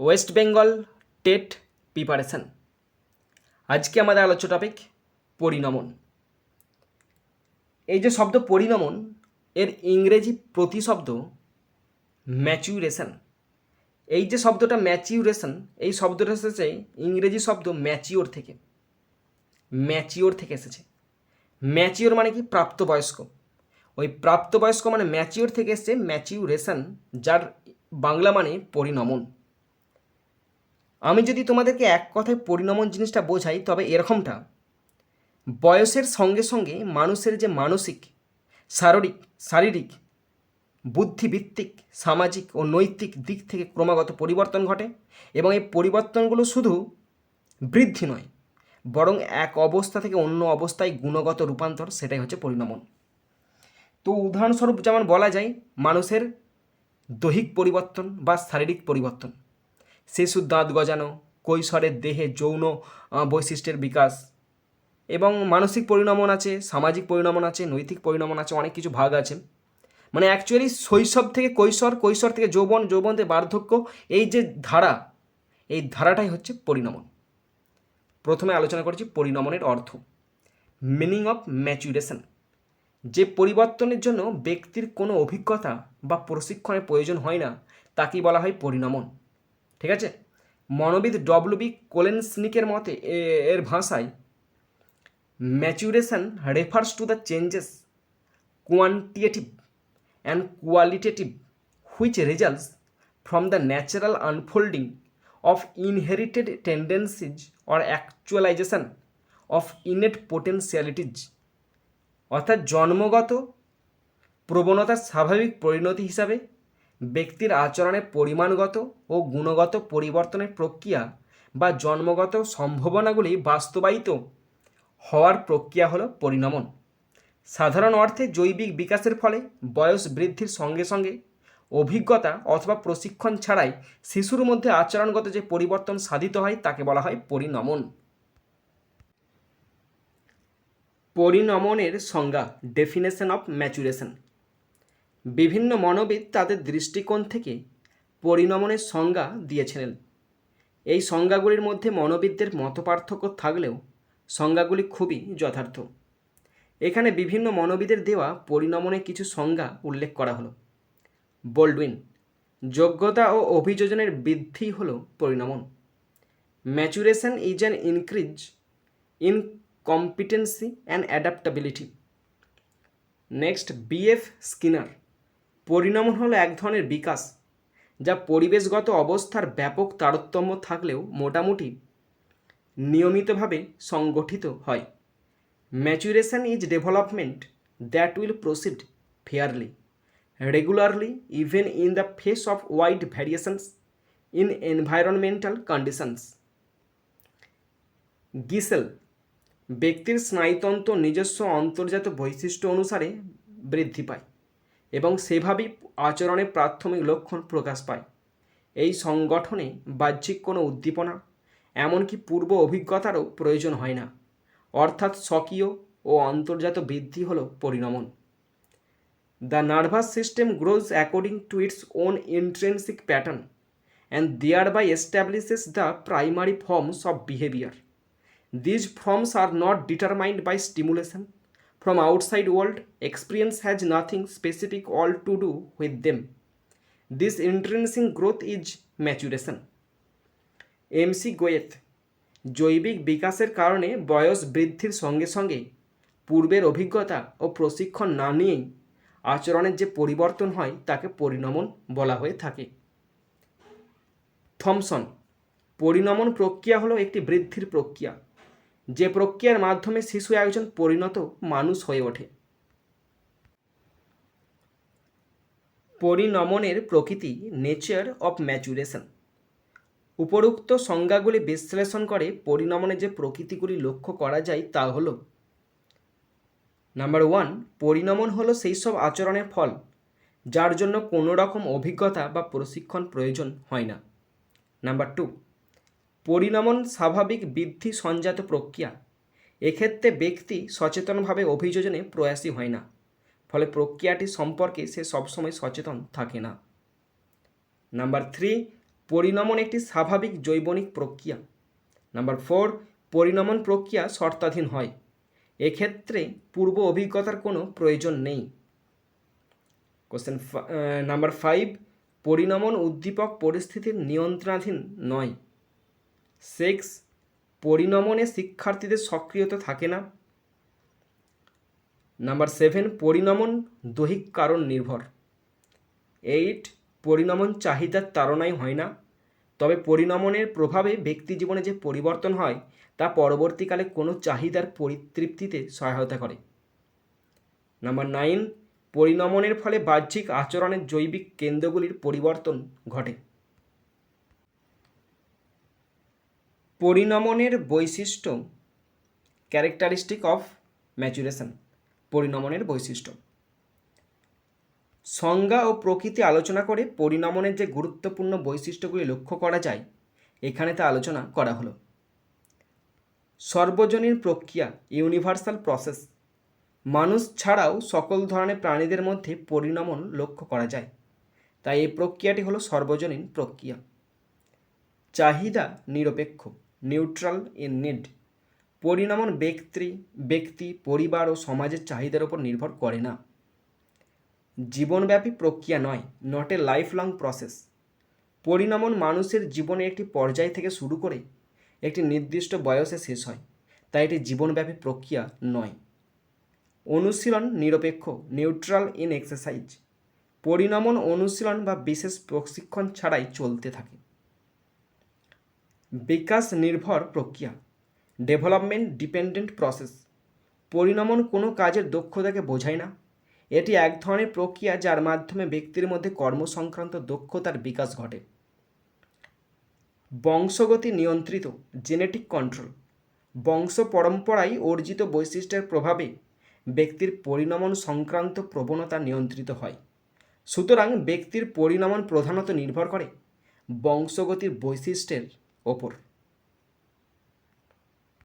West Bengal TET preparation. আজকে আমাদের আলোচ্য টপিক পরিণমন। এই যে শব্দ পরিণমন, এর ইংরেজি প্রতিশব্দ ম্যাচুরেশন এই যে শব্দটা ম্যাচিউরেশন এই শব্দটা এসেছে ইংরেজি শব্দ ম্যাচিওর থেকে। ম্যাচিওর থেকে এসেছে। ম্যাচিওর মানে কি? প্রাপ্তবয়স্ক। ওই প্রাপ্তবয়স্ক মানে ম্যাচিওর থেকে এসেছে ম্যাচিউরেশন যার বাংলা মানে পরিণমন। আমি যদি তোমাদেরকে এক কথায় পরিণমন জিনিসটা বোঝাই, তবে এরকমটা। বয়সের সঙ্গে সঙ্গে মানুষের যে মানসিক, শারীরিক শারীরিক বুদ্ধিভিত্তিক সামাজিক ও নৈতিক দিক থেকে ক্রমাগত পরিবর্তন ঘটে এবং এই পরিবর্তনগুলো শুধু বৃদ্ধি নয়, বরং এক অবস্থা থেকে অন্য অবস্থায় গুণগত রূপান্তর, সেটাই হচ্ছে পরিণমন। তো উদাহরণস্বরূপ যেমন বলা যায়, মানুষের দৈহিক পরিবর্তন বা শারীরিক পরিবর্তন। শিশুর দাঁত গজানো কৈশোরের দেহে যৌন বৈশিষ্ট্যের বিকাশ। এবং মানসিক পরিণমন আছে, সামাজিক পরিণমন আছে, নৈতিক পরিণমন আছে, অনেক কিছু ভাগ আছে। মানে অ্যাকচুয়ালি শৈশব থেকে কৈশোর কৈশোর থেকে যৌবন যৌবন থেকে বার্ধক্য, এই যে ধারা, এই ধারাটাই হচ্ছে পরিণমন। প্রথমে আলোচনা করেছি পরিণমনের অর্থ। মিনিং অফ ম্যাচুরেশন যে পরিবর্তনের জন্য ব্যক্তির কোনো অভিজ্ঞতা বা প্রশিক্ষণের প্রয়োজন হয় না, তাকেই বলা হয় পরিণমন। ঠিক আছে? মনোবিদ ডব্লিউ বি কোলেনসনিকের মতে এর ভাষায় maturation refers to the changes quantitative and qualitative which results from the natural unfolding of inherited tendencies or actualization of innate potentialities অর্থাৎ জন্মগত প্রবণতার স্বাভাবিক পরিণতি হিসাবে ব্যক্তির আচরণের পরিমাণগত ও গুণগত পরিবর্তনের প্রক্রিয়া বা জন্মগত সম্ভাবনাগুলি বাস্তবায়িত হওয়ার প্রক্রিয়া হলো পরিণমন। সাধারণ অর্থে জৈবিক বিকাশের ফলে বয়স বৃদ্ধির সঙ্গে সঙ্গে অভিজ্ঞতা অথবা প্রশিক্ষণ ছাড়াই শিশুর মধ্যে আচরণগত যে পরিবর্তন সাধিত হয় তাকে বলা হয় পরিণমন। পরিণমনের সংজ্ঞা ডেফিনেশন অফ ম্যাচুরেশন বিভিন্ন মনোবিদ তাদের দৃষ্টিকোণ থেকে পরিণমনের সংজ্ঞা দিয়েছিলেন। এই সংজ্ঞাগুলির মধ্যে মনোবিদদের মতপার্থক্য থাকলেও সংজ্ঞাগুলি খুবই যথার্থ। এখানে বিভিন্ন মনোবিদের দেওয়া পরিণমনের কিছু সংজ্ঞা উল্লেখ করা হলো। বোল্ডউইন যোগ্যতা ও অভিযোজনের বৃদ্ধি হল পরিণমন। Maturation is an increase in competency and adaptability. Next B F Skinner. পরিণমন হলো এক ধরনের বিকাশ, যা পরিবেশগত অবস্থার ব্যাপক তারতম্য থাকলেও মোটামুটি নিয়মিতভাবে সংগঠিত হয়। Maturation is development that will proceed fairly regularly even in the face of wide variations in environmental conditions Gesell ব্যক্তির স্নায়ুতন্ত্র নিজস্ব অন্তর্জাত বৈশিষ্ট্য অনুসারে বৃদ্ধি পায়। এবং সেভাবেই আচরণের প্রাথমিক লক্ষণ প্রকাশ পায়। এই সংগঠনে বাহ্যিক কোনো উদ্দীপনা, এমনকি পূর্ব অভিজ্ঞতারও প্রয়োজন হয় না। অর্থাৎ স্বকীয় ও অন্তর্জাত বৃদ্ধি হল পরিণমন। The nervous system grows according to its own intrinsic pattern, and thereby establishes the primary forms of behaviour. These forms are not determined by stimulation from outside world. Experience has nothing specific all to do with them. This intrinsic growth is maturation. এমসি গোয়েত জৈবিক বিকাশের কারণে বয়স বৃদ্ধির সঙ্গে সঙ্গে পূর্বের অভিজ্ঞতা ও প্রশিক্ষণ না নিয়েই আচরণের যে পরিবর্তন হয়, তাকে পরিণমন বলা হয়ে থাকে থমসন, পরিণমন প্রক্রিয়া হলো একটি বৃদ্ধির প্রক্রিয়া যে প্রক্রিয়ার মাধ্যমে শিশু একজন পরিণত মানুষ হয়ে ওঠে। পরিণমনের প্রকৃতি, নেচার অফ ম্যাচুরেশন। উপরোক্ত সংজ্ঞাগুলি বিশ্লেষণ করে পরিণমনের যে প্রকৃতিগুলি লক্ষ্য করা যায় তা হল, নাম্বার ওয়ান, পরিণমন হলো সেই সব আচরণের ফল, যার জন্য কোনো রকম অভিজ্ঞতা বা প্রশিক্ষণ প্রয়োজন হয় না। নাম্বার টু পরিণমন স্বাভাবিক বৃদ্ধি সঞ্জাত প্রক্রিয়া। এক্ষেত্রে ব্যক্তি সচেতনভাবে অভিযোজনে প্রয়াসী হয় না, ফলে প্রক্রিয়াটি সম্পর্কে সে সবসময় সচেতন থাকে না। নাম্বার থ্রি, পরিণমন একটি স্বাভাবিক জৈবনিক প্রক্রিয়া। নাম্বার ফোর, পরিণমন প্রক্রিয়া শর্তাধীন হয়। এক্ষেত্রে পূর্ব অভিজ্ঞতার কোনো প্রয়োজন নেই। কোশ্চেন নাম্বার ফাইভ পরিণমন উদ্দীপক পরিস্থিতির নিয়ন্ত্রণাধীন নয়। সিক্স পরিণমনে শিক্ষার্থীদের সক্রিয়তা থাকে না। নাম্বার সেভেন, পরিণমন দৈহিক কারণ নির্ভর। এইট, পরিণমন চাহিদার তাড়নায় হয় না। তবে পরিণমনের প্রভাবে ব্যক্তি জীবনে যে পরিবর্তন হয়, তা পরবর্তীকালে কোনো চাহিদার পরিতৃপ্তিতে সহায়তা করে। নাম্বার নাইন, পরিণমনের ফলে বাহ্যিক আচরণের জৈবিক কেন্দ্রগুলির পরিবর্তন ঘটে। পরিণমনের বৈশিষ্ট্য ক্যারেক্টারিস্টিক অফ ম্যাচুরেশন পরিণমনের বৈশিষ্ট্য। সংজ্ঞা ও প্রকৃতি আলোচনা করে পরিণমনের যে গুরুত্বপূর্ণ বৈশিষ্ট্যগুলি লক্ষ্য করা যায়, এখানে তা আলোচনা করা হলো। সর্বজনীন প্রক্রিয়া ইউনিভার্সাল প্রসেস মানুষ ছাড়াও সকল ধরনের প্রাণীদের মধ্যে পরিণমন লক্ষ্য করা যায়। তাই এই প্রক্রিয়াটি হলো সর্বজনীন প্রক্রিয়া। চাহিদা নিরপেক্ষ। নিউট্রাল ইন নিড পরিণমন ব্যক্তি ব্যক্তি, পরিবার ও সমাজের চাহিদার উপর নির্ভর করে না। জীবনব্যাপী প্রক্রিয়া নয় not a lifelong process পরিণমন মানুষের জীবনের একটি পর্যায় থেকে শুরু করে একটি নির্দিষ্ট বয়সে শেষ হয়, তাই এটি জীবনব্যাপী প্রক্রিয়া নয়। অনুশীলন নিরপেক্ষ নিউট্রাল ইন এক্সারসাইজ পরিণমন অনুশীলন বা বিশেষ প্রশিক্ষণ ছাড়াই চলতে থাকে। বিকাশ নির্ভর প্রক্রিয়া ডেভেলপমেন্ট ডিপেন্ডেন্ট প্রসেস পরিণমন কোনো কাজের দক্ষতাকে বোঝায় না। এটি এক ধরনের প্রক্রিয়া যার মাধ্যমে ব্যক্তির মধ্যে কর্মসংক্রান্ত দক্ষতার বিকাশ ঘটে। বংশগতি নিয়ন্ত্রিত জেনেটিক কন্ট্রোল বংশ পরম্পরায় অর্জিত বৈশিষ্ট্যের প্রভাবে ব্যক্তির পরিণমন সংক্রান্ত প্রবণতা নিয়ন্ত্রিত হয়। সুতরাং ব্যক্তির পরিণমন প্রধানত নির্ভর করে বংশগতির বৈশিষ্ট্যের o por.